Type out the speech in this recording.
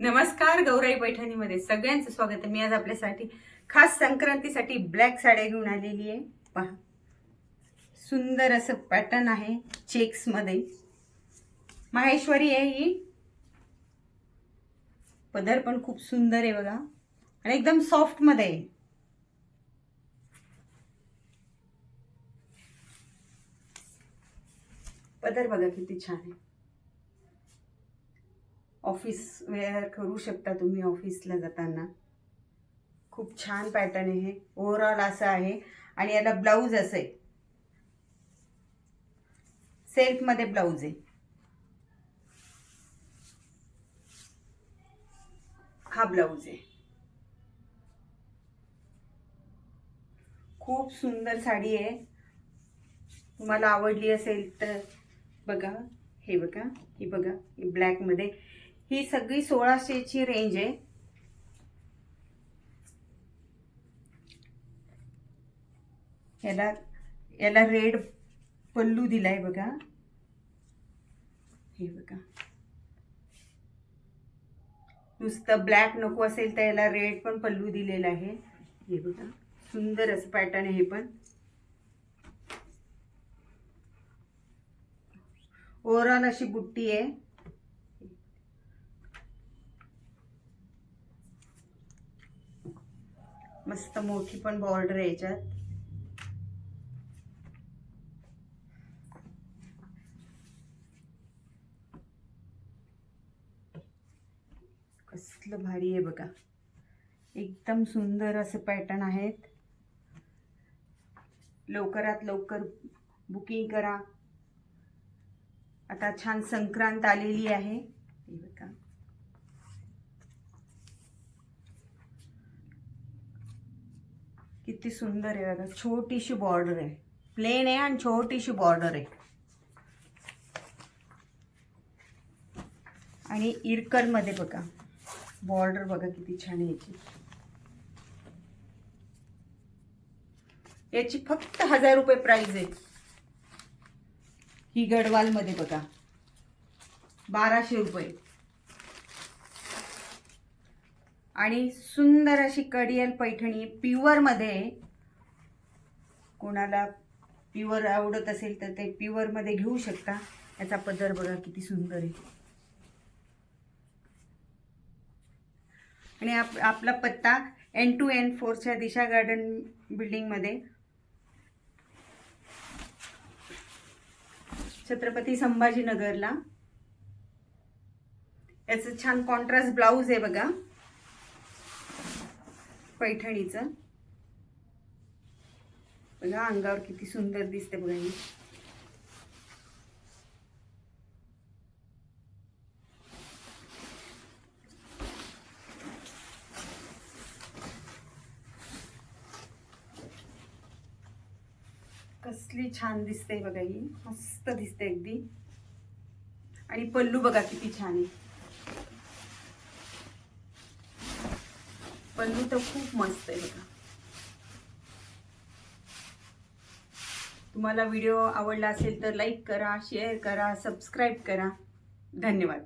नमस्कार गौराई पैठणीमध्ये सगळ्यांचं स्वागत आहे. मी आज आपल्यासाठी खास संक्रांतीसाठी ब्लॅक साड्या घेऊन आलेली आहे. पहा. सुंदर असं पॅटर्न आहे चेक्समध्ये माहेश्वरी आहे ही. पदर पण खूप सुंदर आहे बघा. आणि एकदम सॉफ्टमध्ये आहे. पदर बघा किती छान आहे. ऑफिस वेअर करू शकता तुम्ही ऑफिसला जाताना. खूप छान पॅटर्न आहे हे. ओव्हरऑल असं आहे. आणि याला ब्लाऊज असं. आहे सेल्फमध्ये ब्लाऊज आहे. हा ब्लाऊज आहे. खूप सुंदर साडी आहे. तुम्हाला आवडली असेल तर बघा. हे बघा. ही बघा. ही ब्लॅकमध्ये ही सगळी सोळाशेची रेंज आहे. याला याला रेड पल्लू दिलाय बघा. हे बघा. नुसतं ब्लॅक नको असेल तर याला रेड पण पल्लू दिलेला आहे. हे बघा. सुंदर असं पॅटर्न आहे हे पण. ओव्हरऑल अशी बुट्टी आहे. मस्त मोठी पण बॉर्डर आहे याच्यात. कसलं भारी आहे बघा. एकदम सुंदर असे पॅटर्न आहेत. लवकरात लवकर बुकिंग करा. आता छान संक्रांत आलेली आहे. बघा. किती सुंदर आहे बघा. छोटीशी बॉर्डर आहे. प्लेन आहे आणि छोटीशी बॉर्डर आहे. आणि इरकनमध्ये बघा. बॉर्डर बघा किती छान आहे याची. याची फक्त हजार रुपये प्राइस आहे. ही गडवालमध्ये बघा. बाराशे रुपये. आणि सुंदर अशी कडियल पैठणी प्युअरमध्ये आहे. कोणाला प्युअर आवडत असेल तर ते प्युअरमध्ये घेऊ शकता. याचा पदर बघा किती सुंदर आहे. आणि आप आपला पत्ता एन टू एन फोरच्या दिशा गार्डन बिल्डिंगमध्ये छत्रपती संभाजीनगरला. याचं छान कॉन्ट्रास्ट ब्लाऊज आहे बघा. पैठणीचं. बघा अंगावर किती सुंदर दिसते बघा ही. कसली छान दिसते बघा ही. मस्त दिसते अगदी. आणि पल्लू बघा किती छान आहे. पल्लू तर खूप मस्त आहे बघा. तुम्हाला व्हिडिओ आवडला असेल तर लाईक करा शेअर करा सबस्क्राईब करा. धन्यवाद.